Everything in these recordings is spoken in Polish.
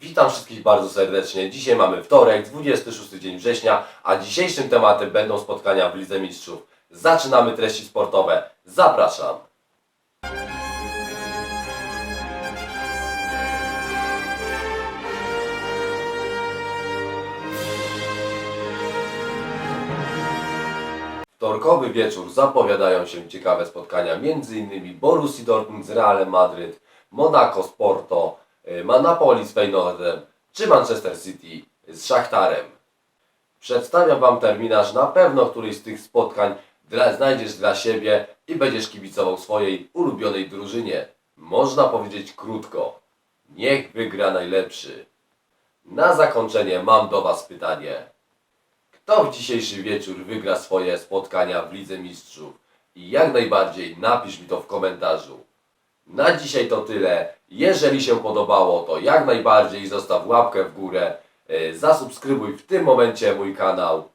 Witam wszystkich bardzo serdecznie. Dzisiaj mamy wtorek, 26 dzień września, a dzisiejszym tematem będą spotkania w Lidze Mistrzów. Zaczynamy treści sportowe. Zapraszam. Wtorkowy wieczór zapowiadają się ciekawe spotkania m.in. Borussii Dortmund z Realem Madryt, Monaco z Porto, Ma- Napoli z Feyenoordem czy Manchester City z Szachtarem. Przedstawiam Wam terminarz, na pewno któryś z tych spotkań dla, znajdziesz dla siebie i będziesz kibicował swojej ulubionej drużynie. Można powiedzieć krótko, niech wygra najlepszy. Na zakończenie mam do Was pytanie. Kto w dzisiejszy wieczór wygra swoje spotkania w Lidze Mistrzów? I jak najbardziej napisz mi to w komentarzu. Na dzisiaj to tyle. Jeżeli się podobało, to jak najbardziej zostaw łapkę w górę, yy, zasubskrybuj w tym momencie mój kanał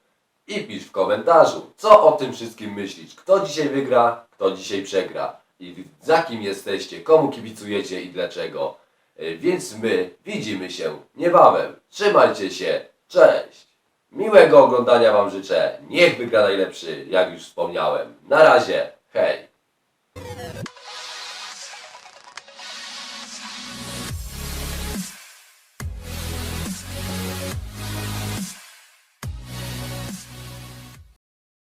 i pisz w komentarzu, co o tym wszystkim myślisz. Kto dzisiaj wygra, kto dzisiaj przegra i za kim jesteście, komu kibicujecie i dlaczego. Yy, Więc my widzimy się niebawem. Trzymajcie się. Cześć. Miłego oglądania Wam życzę. Niech wygra najlepszy, jak już wspomniałem. Na razie. Hej.